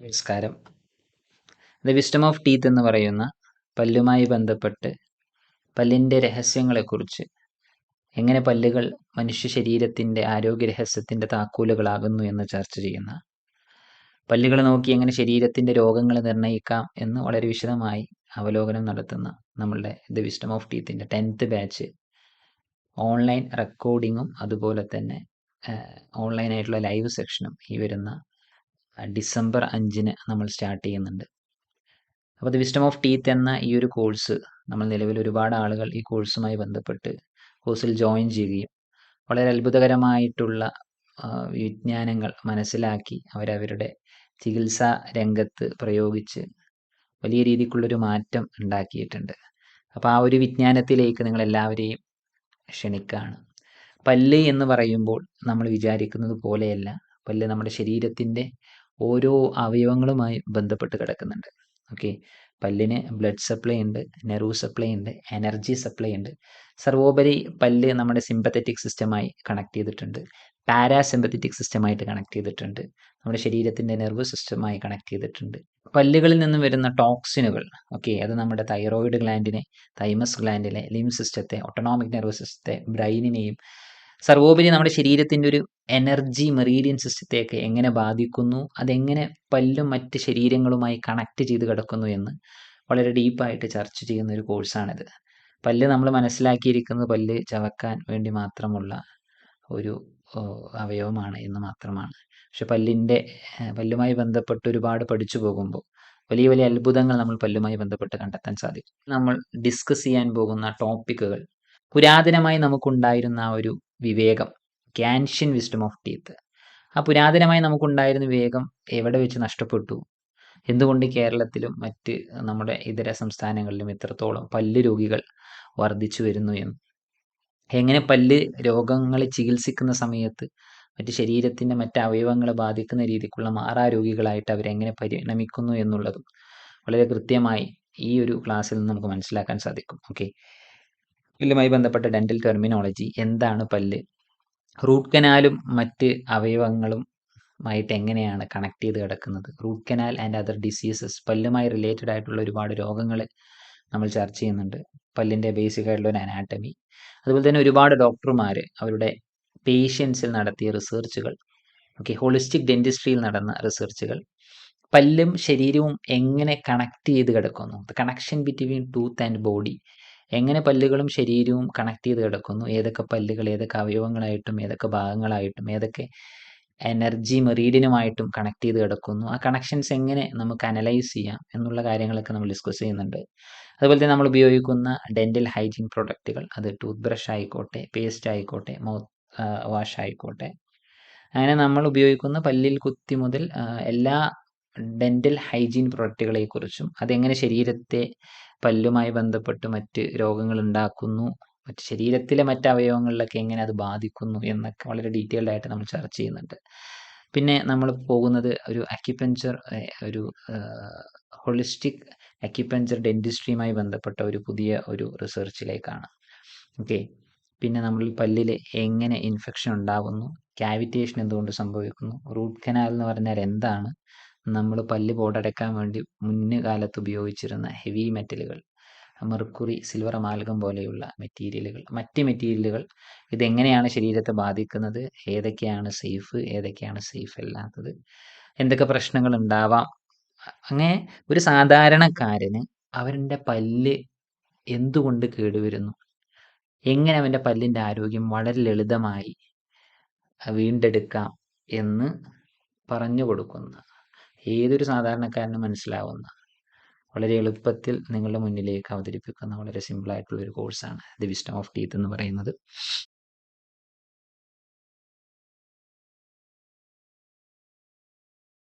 നമസ്കാരം. The wisdom of teeth എന്ന് പറയുന്ന പല്ലുമായി ബന്ധപ്പെട്ട് പല്ലിന്റെ രഹസ്യങ്ങളെക്കുറിച്ച് എങ്ങനെ പല്ലുകൾ മനുഷ്യ ശരീരത്തിന്റെ ആരോഗ്യ രഹസ്യത്തിന്റെ താക്കോലുകളാകുന്നു എന്ന് ചർച്ച ചെയ്യുന്ന പല്ലുകൾ നോക്കി എങ്ങനെ ശരീരത്തിന്റെ രോഗങ്ങൾ നിർണയിക്കാം എന്ന് വളരെ വിശദമായി അവലോകനം നടത്തുന്ന നമ്മളുടെ ദ വിസ്റ്റം ഓഫ് ടീത്തിന്റെ ടെൻത്ത് ബാച്ച് ഓൺലൈൻ റെക്കോർഡിങ്ങും അതുപോലെ തന്നെ ഓൺലൈനായിട്ടുള്ള ലൈവ് സെക്ഷനും ഈ വരുന്ന ഡിസംബർ അഞ്ചിന് നമ്മൾ സ്റ്റാർട്ട് ചെയ്യുന്നുണ്ട്. അപ്പോൾ ദി വിസ്റ്റം ഓഫ് ടീത്ത് എന്ന ഈ ഒരു കോഴ്സ് നമ്മൾ നിലവിൽ ഒരുപാട് ആളുകൾ ഈ കോഴ്സുമായി ബന്ധപ്പെട്ട് കോഴ്സിൽ ജോയിൻ ചെയ്യുകയും വളരെ അത്ഭുതകരമായിട്ടുള്ള വിജ്ഞാനങ്ങൾ മനസ്സിലാക്കി അവരവരുടെ ചികിത്സാ രംഗത്ത് പ്രയോഗിച്ച് വലിയ രീതിക്കുള്ളൊരു മാറ്റം ഉണ്ടാക്കിയിട്ടുണ്ട്. അപ്പോൾ ആ ഒരു വിജ്ഞാനത്തിലേക്ക് നിങ്ങൾ എല്ലാവരെയും ക്ഷണിക്കുകയാണ് പല്ല് എന്ന് പറയുമ്പോൾ നമ്മൾ വിചാരിക്കുന്നത് പോലെയല്ല. പല്ല് നമ്മുടെ ശരീരത്തിന്റെ ഓരോ അവയവങ്ങളുമായി ബന്ധപ്പെട്ട് കിടക്കുന്നുണ്ട്. ഓക്കെ? പല്ലിന് ബ്ലഡ് സപ്ലൈ ഉണ്ട് നെർവ് സപ്ലൈ ഉണ്ട് എനർജി സപ്ലൈ ഉണ്ട്. സർവോപരി പല്ല് നമ്മുടെ സിമ്പത്തറ്റിക് സിസ്റ്റമായി കണക്ട് ചെയ്തിട്ടുണ്ട്. പാരാസിമ്പത്തറ്റിക് സിസ്റ്റമായിട്ട് കണക്ട് ചെയ്തിട്ടുണ്ട്. നമ്മുടെ ശരീരത്തിന്റെ നെർവ് സിസ്റ്റമായി കണക്ട് ചെയ്തിട്ടുണ്ട്. പല്ലുകളിൽ നിന്നും വരുന്ന ടോക്സിനുകൾ ഓക്കെ? അത് നമ്മുടെ തൈറോയിഡ് ഗ്ലാൻഡിനെ തൈമസ് ഗ്ലാൻഡിനെ ലിം സിസ്റ്റത്തെ ഒട്ടോണോമിക് നെർവ് സിസ്റ്റത്തെ ബ്രെയിനിനെയും സർവോപരി നമ്മുടെ ശരീരത്തിന്റെ ഒരു എനർജി മെറീഡിയൻ സിസ്റ്റത്തെയൊക്കെ എങ്ങനെ ബാധിക്കുന്നു? അതെങ്ങനെ പല്ലും മറ്റ് ശരീരങ്ങളുമായി കണക്ട് ചെയ്ത് കിടക്കുന്നു എന്ന് വളരെ ഡീപ്പായിട്ട് ചർച്ച ചെയ്യുന്ന ഒരു കോഴ്സാണിത് പല്ല് നമ്മൾ മനസ്സിലാക്കിയിരിക്കുന്നത് പല്ല് ചവക്കാൻ വേണ്ടി മാത്രമുള്ള ഒരു അവയവമാണ് എന്ന് മാത്രമാണ്. പക്ഷെ പല്ലിന്റെ പല്ലുമായി ബന്ധപ്പെട്ട് ഒരുപാട് പഠിച്ചു പോകുമ്പോൾ വലിയ വലിയ അത്ഭുതങ്ങൾ നമ്മൾ പല്ലുമായി ബന്ധപ്പെട്ട് കണ്ടെത്താൻ സാധിക്കും. നമ്മൾ ഡിസ്കസ് ചെയ്യാൻ പോകുന്ന ടോപ്പിക്കുകൾ പുരാതനമായി നമുക്കുണ്ടായിരുന്ന ആ ഒരു വിവേകം ക്യാൻഷ്യൻ വിസ്ഡം ഓഫ് ടീത്ത് ആ പുരാതനമായി നമുക്കുണ്ടായിരുന്ന വിവേകം എവിടെ വെച്ച് നഷ്ടപ്പെട്ടു? എന്തുകൊണ്ട് കേരളത്തിലും മറ്റ് നമ്മുടെ ഇതര സംസ്ഥാനങ്ങളിലും ഇത്രത്തോളം പല്ല് രോഗികൾ വർദ്ധിച്ചു വരുന്നു എന്ന്? എങ്ങനെ പല്ല് രോഗങ്ങളെ ചികിത്സിക്കുന്ന സമയത്ത് മറ്റ് ശരീരത്തിന്റെ മറ്റ് അവയവങ്ങളെ ബാധിക്കുന്ന രീതിക്കുള്ള മാറാരോഗികളായിട്ട് അവരെങ്ങനെ പരിണമിക്കുന്നു എന്നുള്ളതും വളരെ കൃത്യമായി ഈ ഒരു ക്ലാസ്സിൽ നിന്ന് നമുക്ക് മനസ്സിലാക്കാൻ സാധിക്കും. ഓക്കെ പല്ലുമായി ബന്ധപ്പെട്ട ഡെന്റൽ ടെർമിനോളജി എന്താണ് പല്ല്? റൂട്ട് കനാലും മറ്റ് അവയവങ്ങളും ആയിട്ട് എങ്ങനെയാണ് കണക്ട് ചെയ്ത് കിടക്കുന്നത്? Root canal and other diseases പല്ലുമായി related ആയിട്ടുള്ള ഒരുപാട് രോഗങ്ങൾ നമ്മൾ ചർച്ച ചെയ്യുന്നുണ്ട്. പല്ലിന്റെ ബേസിക് ആയിട്ടുള്ള ഒരു അനാറ്റമി അതുപോലെ തന്നെ ഒരുപാട് ഡോക്ടർമാർ അവരുടെ പേഷ്യൻസിൽ നടത്തിയ റിസർച്ചുകൾ ഓക്കെ ഹോളിസ്റ്റിക് ഡെന്റിസ്ട്രിയിൽ നടന്ന റിസർച്ചുകൾ പല്ലും ശരീരവും എങ്ങനെ കണക്ട് ചെയ്ത് കിടക്കുന്നു? The connection between tooth and body എങ്ങനെ പല്ലുകളും ശരീരവും കണക്ട് ചെയ്ത് കിടക്കുന്നു? ഏതൊക്കെ പല്ലുകൾ ഏതൊക്കെ അവയവങ്ങളായിട്ടും ഏതൊക്കെ ഭാഗങ്ങളായിട്ടും ഏതൊക്കെ എനർജി മെറീഡിനുമായിട്ടും കണക്ട് ചെയ്ത് കിടക്കുന്നു? ആ കണക്ഷൻസ് എങ്ങനെ നമുക്ക് അനലൈസ് ചെയ്യാം എന്നുള്ള കാര്യങ്ങളൊക്കെ നമ്മൾ ഡിസ്കസ് ചെയ്യുന്നുണ്ട്. അതുപോലെ തന്നെ നമ്മൾ ഉപയോഗിക്കുന്ന ഡെന്റൽ ഹൈജീൻ പ്രൊഡക്റ്റുകൾ അത് ടൂത്ത് ബ്രഷ് ആയിക്കോട്ടെ പേസ്റ്റ് ആയിക്കോട്ടെ മൗത്ത് വാഷ് ആയിക്കോട്ടെ. അങ്ങനെ നമ്മൾ ഉപയോഗിക്കുന്ന പല്ലിൽ കുത്തി മുതൽ എല്ലാ ഡെന്റൽ ഹൈജീൻ പ്രൊഡക്റ്റുകളെക്കുറിച്ചും അതെങ്ങനെ ശരീരത്തെ പല്ലുമായി ബന്ധപ്പെട്ട് മറ്റ് രോഗങ്ങൾ ഉണ്ടാക്കുന്നു മറ്റ് ശരീരത്തിലെ മറ്റ് അവയവങ്ങളിലൊക്കെ എങ്ങനെ അത് ബാധിക്കുന്നു എന്നൊക്കെ വളരെ ഡീറ്റെയിൽഡ് ആയിട്ട് നമ്മൾ ചർച്ച ചെയ്യുന്നുണ്ട്. പിന്നെ നമ്മൾ പോകുന്നത് ഒരു അക്യുപഞ്ചർ ഒരു ഹോളിസ്റ്റിക് അക്യുപഞ്ചർ ഡെന്റിസ്ട്രിയുമായി ബന്ധപ്പെട്ട ഒരു പുതിയ ഒരു റിസർച്ചിലേക്കാണ് ഓക്കെ? പിന്നെ നമ്മൾ പല്ലിൽ എങ്ങനെ ഇൻഫെക്ഷൻ ഉണ്ടാകുന്നു ക്യാവിറ്റേഷൻ എന്തുകൊണ്ട് സംഭവിക്കുന്നു റൂട്ട് കനാൽ എന്ന് പറഞ്ഞാൽ എന്താണ് നമ്മൾ പല്ല് പോടടക്കാൻ വേണ്ടി മുന്ന് കാലത്ത് ഉപയോഗിച്ചിരുന്ന ഹെവി മെറ്റലുകൾ മെർക്കുറി സിൽവർ അമാൽഗം പോലെയുള്ള മെറ്റീരിയലുകൾ മറ്റ് മെറ്റീരിയലുകൾ ഇതെങ്ങനെയാണ് ശരീരത്തെ ബാധിക്കുന്നത്? ഏതൊക്കെയാണ് സേഫ് ഏതൊക്കെയാണ് സേഫ് അല്ലാത്തത്? എന്തൊക്കെ പ്രശ്നങ്ങൾ ഉണ്ടാവാം? അങ്ങനെ ഒരു സാധാരണക്കാരന് അവരുടെ പല്ല് എന്തുകൊണ്ട് കേടുവരുന്നു? എങ്ങനെ അവന്റെ പല്ലിന്റെ ആരോഗ്യം വളരെ ലളിതമായി വീണ്ടെടുക്കാം എന്ന് പറഞ്ഞു കൊടുക്കുന്ന. ഏതൊരു സാധാരണക്കാരനും മനസ്സിലാവുന്ന വളരെ എളുപ്പത്തിൽ നിങ്ങളുടെ മുന്നിലേക്ക് അവതരിപ്പിക്കുന്ന വളരെ സിമ്പിളായിട്ടുള്ളൊരു കോഴ്സാണ് ദി വിസ്റ്റം ഓഫ് ടീത്ത് എന്ന് പറയുന്നത്.